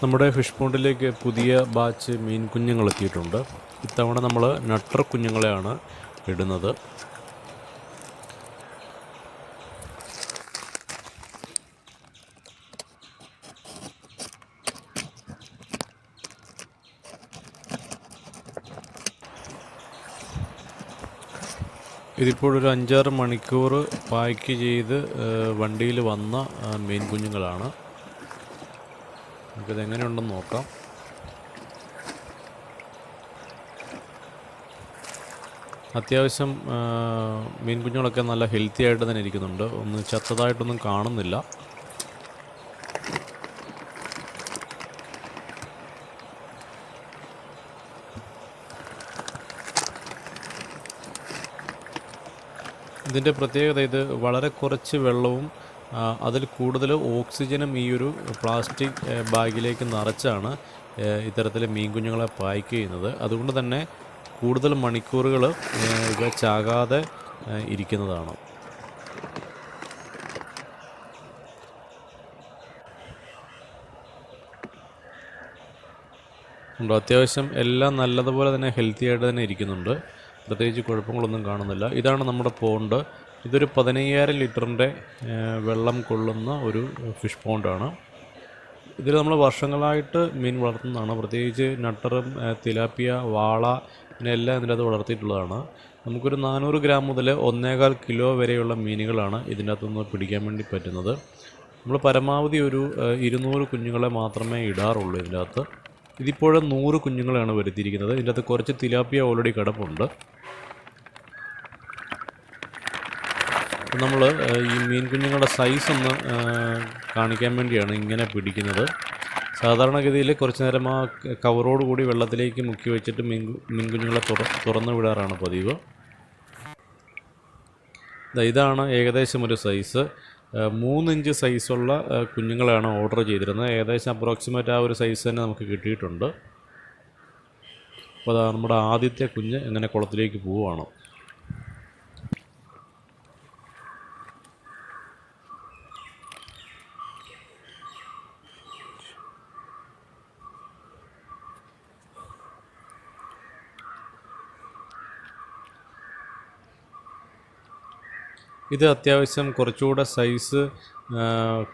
നമ്മുടെ ഫിഷ് പോണ്ടിലേക്ക് പുതിയ ബാച്ച് മീൻ കുഞ്ഞുങ്ങൾ എത്തിയിട്ടുണ്ട്. ഇത്തവണ നമ്മൾ നട്ടർ കുഞ്ഞുങ്ങളെയാണ് ഇടുന്നത്. ഇതിപ്പോൾ ഒരു അഞ്ചാറ് മണിക്കൂർ പാക്ക് ചെയ്ത് വണ്ടിയിൽ വന്ന മീൻ കുഞ്ഞുങ്ങളാണ്. നമുക്കിത് എങ്ങനെയുണ്ടെന്ന് നോക്കാം. അത്യാവശ്യം മീൻ കുഞ്ഞുങ്ങളൊക്കെ നല്ല ഹെൽത്തി ആയിട്ട് തന്നെ ഇരിക്കുന്നുണ്ട്. ഒന്ന് ചത്തതായിട്ടൊന്നും കാണുന്നില്ല. ഇതിന്റെ പ്രത്യേകത ഇത് വളരെ കുറച്ച് വെള്ളവും അതിൽ കൂടുതൽ ഓക്സിജനും ഈ ഒരു പ്ലാസ്റ്റിക് ബാഗിലേക്ക് നിറച്ചാണ് ഇത്തരത്തിൽ മീൻ കുഞ്ഞുങ്ങളെ പായ്ക്ക് ചെയ്യുന്നത്. അതുകൊണ്ട് തന്നെ കൂടുതൽ മണിക്കൂറുകൾ ഇവ ചാകാതെ ഇരിക്കുന്നതാണ്. അത്യാവശ്യം എല്ലാം നല്ലതുപോലെ തന്നെ ഹെൽത്തി ആയിട്ട് തന്നെ ഇരിക്കുന്നുണ്ട്. പ്രത്യേകിച്ച് കുഴപ്പങ്ങളൊന്നും കാണുന്നില്ല. ഇതാണ് നമ്മുടെ പോണ്ട്. ഇതൊരു പതിനയ്യായിരം ലിറ്ററിന്റെ വെള്ളം കൊള്ളുന്ന ഒരു ഫിഷ് പോണ്ടാണ്. ഇതിൽ നമ്മൾ വർഷങ്ങളായിട്ട് മീൻ വളർത്തുന്നതാണ്. പ്രത്യേകിച്ച് നട്ടറും തിലാപ്പിയ വാള പിന്നെ എല്ലാം ഇതിന്റെ അകത്ത് വളർത്തിയിട്ടുള്ളതാണ്. നമുക്കൊരു നാനൂറ് ഗ്രാം മുതൽ ഒന്നേകാൽ കിലോ വരെയുള്ള മീനുകളാണ് ഇതിന്റെ അകത്തുനിന്ന് പിടിക്കാൻ വേണ്ടി പറ്റുന്നത്. നമ്മൾ പരമാവധി ഒരു ഇരുന്നൂറ് കുഞ്ഞുങ്ങളെ മാത്രമേ ഇടാറുള്ളൂ ഇതിന്റെ അകത്ത് ഇതിപ്പോഴും നൂറ് കുഞ്ഞുങ്ങളെയാണ് വരുത്തിയിരിക്കുന്നത്. ഇതിന്റെ അകത്ത് കുറച്ച് തിലാപ്പിയ ഓൾറെഡി കിടപ്പുണ്ട്. നമ്മൾ ഈ മീൻ കുഞ്ഞുങ്ങളുടെ സൈസ് ഒന്ന് കാണിക്കാൻ വേണ്ടിയാണ് ഇങ്ങനെ പിടിക്കുന്നത്. സാധാരണഗതിയിൽ കുറച്ച് നേരം ആ കവറോട് കൂടി വെള്ളത്തിലേക്ക് മുക്കി വെച്ചിട്ട് മീൻ മീൻ കുഞ്ഞുങ്ങളെ തുറ തുറന്നു വിടാറാണ് പതിവ്. ഇതാണ് ഏകദേശം ഒരു സൈസ് മൂന്നിഞ്ച് സൈസുള്ള കുഞ്ഞുങ്ങളാണ് ഓർഡർ ചെയ്തിരുന്നത്. ഏകദേശം അപ്രോക്സിമേറ്റ് ആ ഒരു സൈസ് തന്നെ നമുക്ക് കിട്ടിയിട്ടുണ്ട്. അപ്പോൾ അതാ നമ്മുടെ ആദ്യത്തെ കുഞ്ഞ് ഇങ്ങനെ കുളത്തിലേക്ക് പോവുകയാണ്. ഇത് അത്യാവശ്യം കുറച്ചുകൂടെ സൈസ്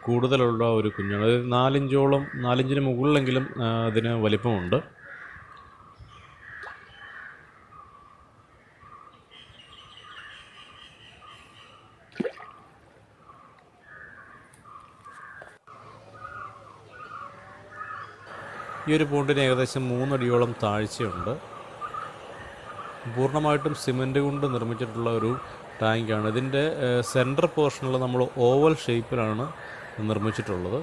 കൂടുതലുള്ള ഒരു കുഞ്ഞാണ്. അതായത് നാലിഞ്ചോളം നാലിഞ്ചിന് മുകളിലെങ്കിലും അതിന് വലിപ്പമുണ്ട്. ഈ ഒരു പൂണ്ടിന് ഏകദേശം മൂന്നടിയോളം താഴ്ചയുണ്ട്. പൂർണമായിട്ടും സിമന്റ് കൊണ്ട് നിർമ്മിച്ചിട്ടുള്ള ഒരു ടാങ്കാണ് ഇതിന്റെ സെന്റർ പോർഷനിൽ നമ്മൾ ഓവൽ ഷേപ്പിലാണ് നിർമ്മിച്ചിട്ടുള്ളത്.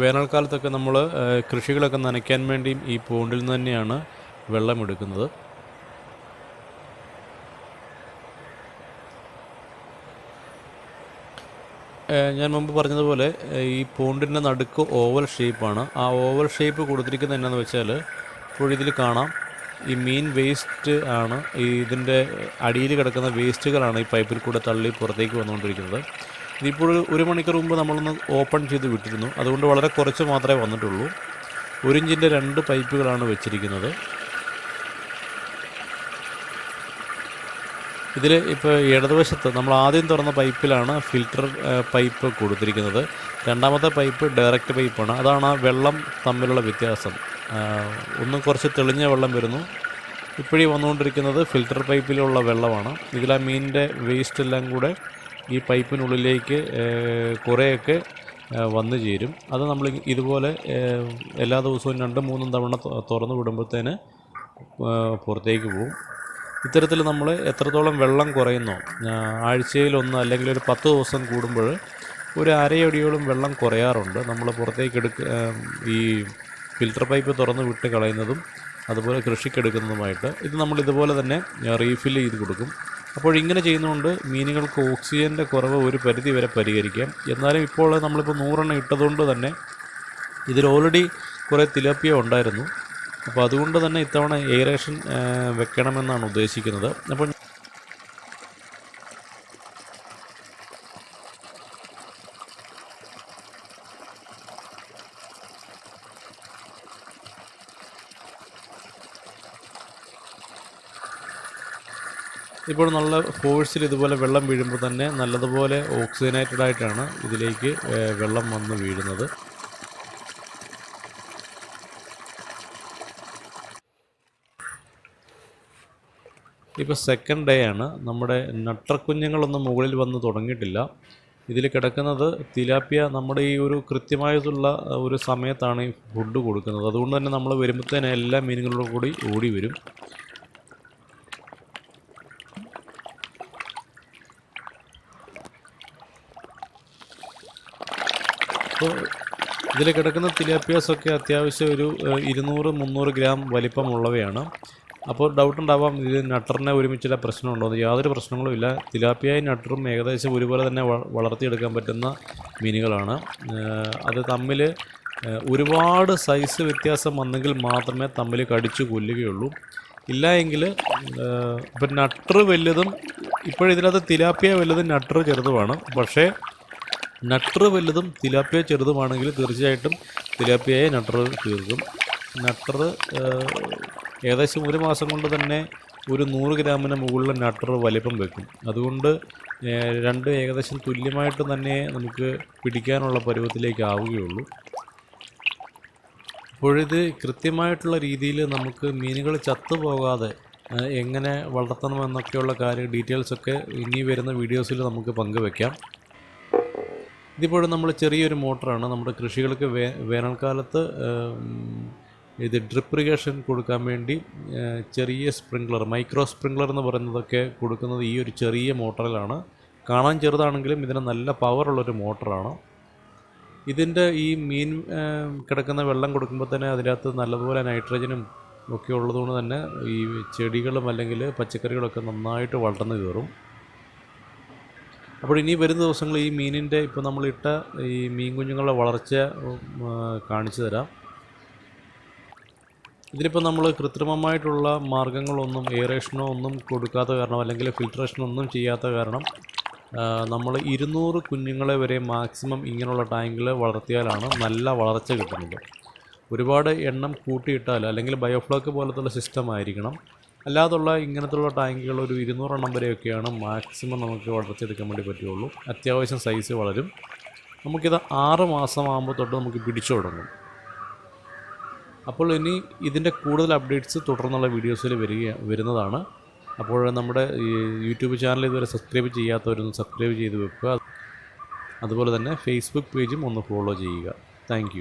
വേനൽക്കാലത്തൊക്കെ നമ്മൾ കൃഷികളൊക്കെ നനയ്ക്കാൻ വേണ്ടിയും ഈ പോണ്ടിൽ നിന്ന് തന്നെയാണ് വെള്ളമെടുക്കുന്നത് ഞാൻ മുമ്പ് പറഞ്ഞതുപോലെ ഈ പോണ്ടിന്റെ നടുക്ക് ഓവൽ ഷേപ്പാണ്. ആ ഓവൽ ഷേപ്പ് കൊടുത്തിരിക്കുന്നത് എന്നാന്ന് വെച്ചാൽ ഇപ്പോൾ ഇതിൽ കാണാം. ഈ മീൻ വേസ്റ്റ് ആണ് ഈ ഇതിന്റെ അടിയിൽ കിടക്കുന്ന വേസ്റ്റുകളാണ് ഈ പൈപ്പിൽ കൂടെ തള്ളി പുറത്തേക്ക് വന്നുകൊണ്ടിരിക്കുന്നത്. ഇതിപ്പോൾ ഒരു- മണിക്കൂർ മുമ്പ് നമ്മളൊന്ന് ഓപ്പൺ ചെയ്ത് വിട്ടിരുന്നു. അതുകൊണ്ട് വളരെ കുറച്ച് മാത്രമേ വന്നിട്ടുള്ളൂ. ഒരു ഇഞ്ചിന്റെ രണ്ട് പൈപ്പുകളാണ് വെച്ചിരിക്കുന്നത്. ഇതിൽ ഇപ്പോൾ ഇടതുവശത്ത് നമ്മൾ ആദ്യം തുറന്ന പൈപ്പിലാണ് ഫിൽറ്റർ പൈപ്പ് കൊടുത്തിരിക്കുന്നത്. രണ്ടാമത്തെ പൈപ്പ് ഡയറക്റ്റ് പൈപ്പാണ്. അതാണ് ആ വെള്ളം തമ്മിലുള്ള വ്യത്യാസം. ഒന്ന് കുറച്ച് തെളിഞ്ഞ വെള്ളം വരുന്നു. ഇപ്പോഴീ വന്നുകൊണ്ടിരിക്കുന്നത് ഫിൽറ്റർ പൈപ്പിലുള്ള വെള്ളമാണ്. ഇതിൽ ആ മീനിന്റെ വേസ്റ്റ് എല്ലാം കൂടെ ഈ പൈപ്പിനുള്ളിലേക്ക് കുറേയൊക്കെ വന്നു ചേരും. അത് നമ്മൾ ഇതുപോലെ എല്ലാ ദിവസവും രണ്ടും മൂന്നും തവണ തുറന്ന് വിടുമ്പോഴത്തേന് പുറത്തേക്ക് പോകും ഇത്തരത്തിൽ നമ്മൾ എത്രത്തോളം വെള്ളം കുറയുന്നോ ആഴ്ചയിലൊന്ന് അല്ലെങ്കിൽ ഒരു പത്ത് ദിവസം കൂടുമ്പോൾ ഒരു അരയടിയോളം വെള്ളം കുറയാറുണ്ട്. നമ്മൾ പുറത്തേക്ക് എടുക്ക ഈ ഫിൽറ്റർ പൈപ്പ് തുറന്ന് വിട്ട് കളയുന്നതും അതുപോലെ കൃഷിക്കെടുക്കുന്നതുമായിട്ട് ഇത് നമ്മൾ ഇതുപോലെ തന്നെ റീഫിൽ ചെയ്ത് കൊടുക്കും. അപ്പോൾ ഇങ്ങനെ ചെയ്യുന്നതുകൊണ്ട് മീനുകൾക്ക് ഓക്സിജന്റെ കുറവ് ഒരു പരിധി വരെ പരിഹരിക്കാം. എന്നാലും ഇപ്പോൾ നമ്മളിപ്പോൾ നൂറെണ്ണം ഇട്ടതുകൊണ്ട് തന്നെ ഇതിൽ ഓൾറെഡി കുറേ തിലപ്പിയ ഉണ്ടായിരുന്നു. അപ്പോൾ അതുകൊണ്ട് തന്നെ ഇത്തവണ എയറേഷൻ വെക്കണമെന്നാണ് ഉദ്ദേശിക്കുന്നത്. അപ്പോൾ ഇപ്പോൾ നല്ല ഫോഴ്സിൽ ഇതുപോലെ വെള്ളം വീഴുമ്പോൾ തന്നെ നല്ലതുപോലെ ഓക്സിജനേറ്റഡ് ആയിട്ടാണ് ഇതിലേക്ക് വെള്ളം വന്ന് വീഴുന്നത്. ഇപ്പോൾ സെക്കൻഡ് ഡേ ആണ്. നമ്മുടെ നട്ടർ കുഞ്ഞുങ്ങളൊന്നും മുകളിൽ വന്ന് തുടങ്ങിയിട്ടില്ല. ഇതിൽ കിടക്കുന്നത് തിലാപ്പിയ നമ്മുടെ ഈ ഒരു കൃത്യമായിട്ടുള്ള ഒരു സമയത്താണ് ഈ ഫുഡ് കൊടുക്കുന്നത്. അതുകൊണ്ട് തന്നെ നമ്മൾ വരുമ്പോഴത്തേനെ എല്ലാ മീനുകളോടും കൂടി ഓടി വരും. അപ്പോൾ ഇതിൽ കിടക്കുന്ന തിലാപ്പിയാസൊക്കെ അത്യാവശ്യം ഒരു ഇരുന്നൂറ് മുന്നൂറ് ഗ്രാം വലിപ്പമുള്ളവയാണ്. അപ്പോൾ ഡൗട്ട് ഉണ്ടാവാം ഇത് നട്ടറിനെ ഒരുമിച്ചുള്ള പ്രശ്നമുണ്ടോ എന്ന്. യാതൊരു പ്രശ്നങ്ങളും ഇല്ല. തിലാപ്പിയായും നട്ടറും ഏകദേശം ഒരുപോലെ തന്നെ വളർത്തിയെടുക്കാൻ പറ്റുന്ന മീനുകളാണ്. അത് തമ്മിൽ ഒരുപാട് സൈസ് വ്യത്യാസം വന്നെങ്കിൽ മാത്രമേ തമ്മിൽ കടിച്ചു കൊല്ലുകയുള്ളൂ. ഇല്ല എങ്കിൽ ഇപ്പം നട്ടർ വലുതും ഇപ്പോഴിതിനകത്ത് തിലാപ്പിയ വലുതും നട്ടർ ചെറുതുമാണ്. പക്ഷേ നട്ടർ വലുതും തിലാപ്പിയ ചെറുതുമാണെങ്കിൽ തീർച്ചയായിട്ടും തിലാപ്പിയയെ നട്ടർ തീർക്കും. നട്ടർ ഏകദേശം ഒരു മാസം കൊണ്ട് തന്നെ ഒരു നൂറ് ഗ്രാമിന് മുകളിൽ നട്ടർ വലിപ്പം വെക്കും. അതുകൊണ്ട് രണ്ട് ഏകദേശം തുല്യമായിട്ട് തന്നെ നമുക്ക് പിടിക്കാനുള്ള പരുവത്തിലേക്ക് ആവുകയുള്ളൂ. അപ്പോഴിത് കൃത്യമായിട്ടുള്ള രീതിയിൽ നമുക്ക് മീനുകൾ ചത്തുപോകാതെ എങ്ങനെ വളർത്തണമെന്നൊക്കെയുള്ള കാര്യം ഡീറ്റെയിൽസൊക്കെ ഇനി വരുന്ന വീഡിയോസിൽ നമുക്ക് പങ്കുവെക്കാം. ഇതിപ്പോൾ നമ്മൾ ചെറിയൊരു മോട്ടറാണ്. നമ്മുടെ കൃഷികൾക്ക് വേ വേനൽക്കാലത്ത് ഇത് ഡ്രിപ്പ് ഇറിഗേഷൻ കൊടുക്കാൻ വേണ്ടി ചെറിയ സ്പ്രിംഗ്ലർ മൈക്രോ സ്പ്രിംഗ്ലർ എന്ന് പറയുന്നതൊക്കെ കൊടുക്കുന്നത് ഈ ഒരു ചെറിയ മോട്ടറിലാണ്. കാണാൻ ചെറുതാണെങ്കിലും ഇതിന് നല്ല പവറുള്ളൊരു മോട്ടറാണ്. ഇതിന്റെ ഈ മീൻ കിടക്കുന്ന വെള്ളം കൊടുക്കുമ്പോൾ തന്നെ അതിനകത്ത് നല്ലതുപോലെ നൈട്രജനും ഒക്കെ ഉള്ളതുകൊണ്ട് തന്നെ ഈ ചെടികളും അല്ലെങ്കിൽ പച്ചക്കറികളൊക്കെ നന്നായിട്ട് വളർന്നു കയറും. അപ്പോൾ ഇനി വരുന്ന ദിവസങ്ങളിൽ ഈ മീനിന്റെ ഇപ്പോൾ നമ്മളിട്ട ഈ മീൻ കുഞ്ഞുങ്ങളുടെ വളർച്ച കാണിച്ചു തരാം. ഇതിലിപ്പോൾ നമ്മൾ കൃത്രിമമായിട്ടുള്ള മാർഗങ്ങളൊന്നും എയറേഷനോ ഒന്നും കൊടുക്കാത്ത കാരണം അല്ലെങ്കിൽ ഫിൽട്രേഷനോ ഒന്നും ചെയ്യാത്ത കാരണം നമ്മൾ ഇരുന്നൂറ് കുഞ്ഞുങ്ങളെ വരെ മാക്സിമം ഇങ്ങനെയുള്ള ടാങ്കിൽ വളർത്തിയാലാണ് നല്ല വളർച്ച കിട്ടുന്നത്. ഒരുപാട് എണ്ണം കൂട്ടിയിട്ടാൽ അല്ലെങ്കിൽ ബയോഫ്ലോക്ക് പോലത്തുള്ള സിസ്റ്റം ആയിരിക്കണം. അല്ലാതുള്ള ഇങ്ങനത്തുള്ള ടാങ്കുകൾ ഒരു ഇരുന്നൂറെണ്ണം വരെയൊക്കെയാണ് മാക്സിമം നമുക്ക് വളർത്തിയെടുക്കാൻ വേണ്ടി പറ്റുള്ളൂ അത്യാവശ്യം സൈസ് വളരും. നമുക്കിത് ആറ് മാസമാകുമ്പോൾ തൊട്ട് നമുക്ക് പിടിച്ചു തുടങ്ങും. അപ്പോൾ ഇനി ഇതിന്റെ കൂടുതൽ അപ്ഡേറ്റ്സ് തുടർന്നുള്ള വീഡിയോസിൽ വരിക വരുന്നതാണ്. അപ്പോൾ നമ്മുടെ യൂട്യൂബ് ചാനൽ ഇതുവരെ സബ്സ്ക്രൈബ് ചെയ്യാത്തവരൊന്ന് സബ്സ്ക്രൈബ് ചെയ്ത് വെക്കുക. അതുപോലെ തന്നെ ഫേസ്ബുക്ക് പേജും ഒന്ന് ഫോളോ ചെയ്യുക. താങ്ക്